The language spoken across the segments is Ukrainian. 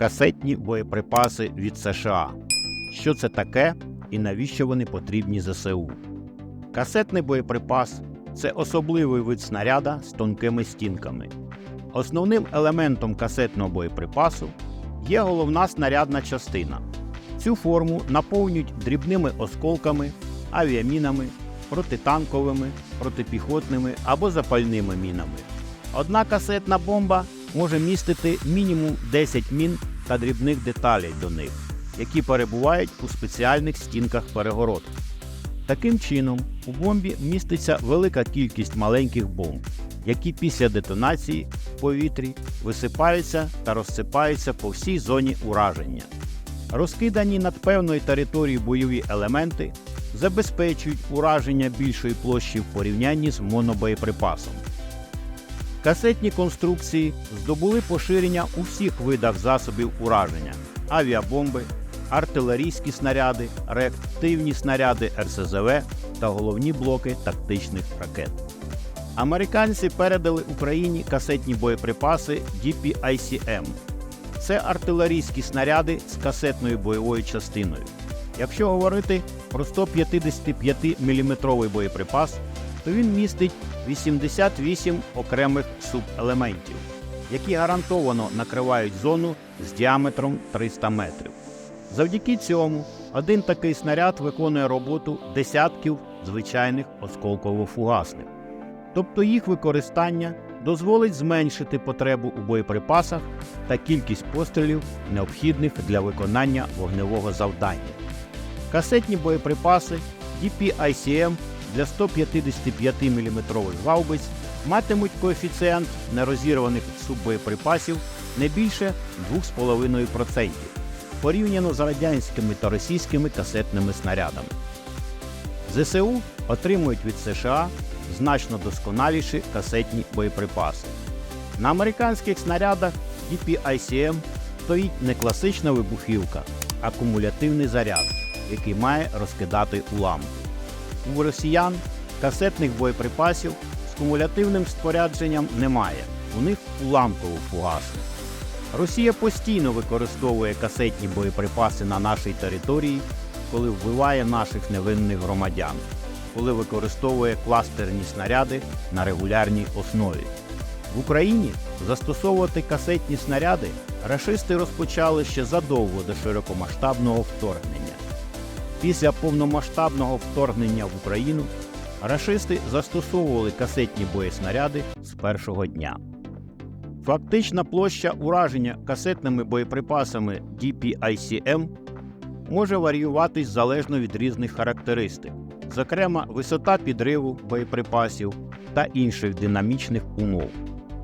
Касетні боєприпаси від США. Що це таке і навіщо вони потрібні ЗСУ? Касетний боєприпас це особливий вид снаряда з тонкими стінками. Основним елементом касетного боєприпасу є головна снарядна частина. Цю форму наповнюють дрібними осколками, авіамінами, протитанковими, протипіхотними або запальними мінами. Одна касетна бомба може містити мінімум 10 мін та дрібних деталей до них, які перебувають у спеціальних стінках перегородки. Таким чином, у бомбі міститься велика кількість маленьких бомб, які після детонації в повітрі висипаються та розсипаються по всій зоні ураження. Розкидані над певною територією бойові елементи забезпечують ураження більшої площі в порівнянні з монобоєприпасом. Касетні конструкції здобули поширення у всіх видах засобів ураження: авіабомби, артилерійські снаряди, реактивні снаряди РСЗВ та головні блоки тактичних ракет. Американці передали Україні касетні боєприпаси DPICM. Це артилерійські снаряди з касетною бойовою частиною. Якщо говорити про 155 мм боєприпас, то він містить 88 окремих субелементів, які гарантовано накривають зону з діаметром 300 метрів. Завдяки цьому один такий снаряд виконує роботу десятків звичайних осколково-фугасних. Тобто їх використання дозволить зменшити потребу у боєприпасах та кількість пострілів, необхідних для виконання вогневого завдання. Касетні боєприпаси DPICM для 155 мм гаубиць матимуть коефіцієнт нерозірваних суббоєприпасів не більше 2,5% порівняно з радянськими та російськими касетними снарядами. ЗСУ отримують від США значно досконаліші касетні боєприпаси. На американських снарядах DPICM стоїть не класична вибухівка, а кумулятивний заряд, який має розкидати уламки. У росіян касетних боєприпасів з кумулятивним спорядженням немає, у них уламково фугасне. Росія постійно використовує касетні боєприпаси на нашій території, коли вбиває наших невинних громадян, коли використовує кластерні снаряди на регулярній основі. В Україні застосовувати касетні снаряди рашисти розпочали ще задовго до широкомасштабного вторгнення. Після повномасштабного вторгнення в Україну рашисти застосовували касетні боєснаряди з першого дня. Фактична площа ураження касетними боєприпасами DPICM може варіюватись залежно від різних характеристик, зокрема висота підриву боєприпасів та інших динамічних умов.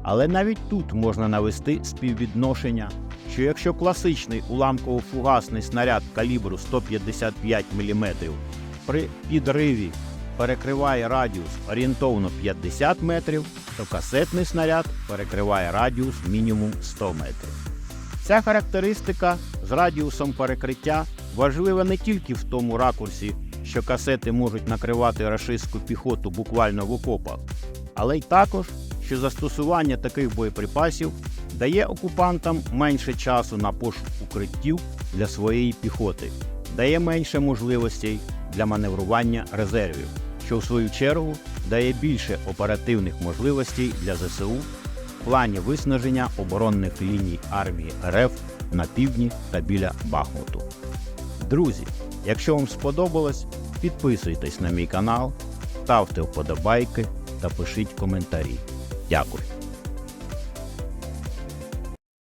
Але навіть тут можна навести співвідношення, що якщо класичний уламково-фугасний снаряд калібру 155 мм при підриві перекриває радіус орієнтовно 50 метрів, то касетний снаряд перекриває радіус мінімум 100 метрів. Ця характеристика з радіусом перекриття важлива не тільки в тому ракурсі, що касети можуть накривати рашистську піхоту буквально в окопах, але й також, що застосування таких боєприпасів дає окупантам менше часу на пошук укриттів для своєї піхоти, дає менше можливостей для маневрування резервів, що в свою чергу дає більше оперативних можливостей для ЗСУ в плані виснаження оборонних ліній армії РФ на півдні та біля Бахмуту. Друзі, якщо вам сподобалось, підписуйтесь на мій канал, ставте вподобайки та пишіть коментарі. Дякую.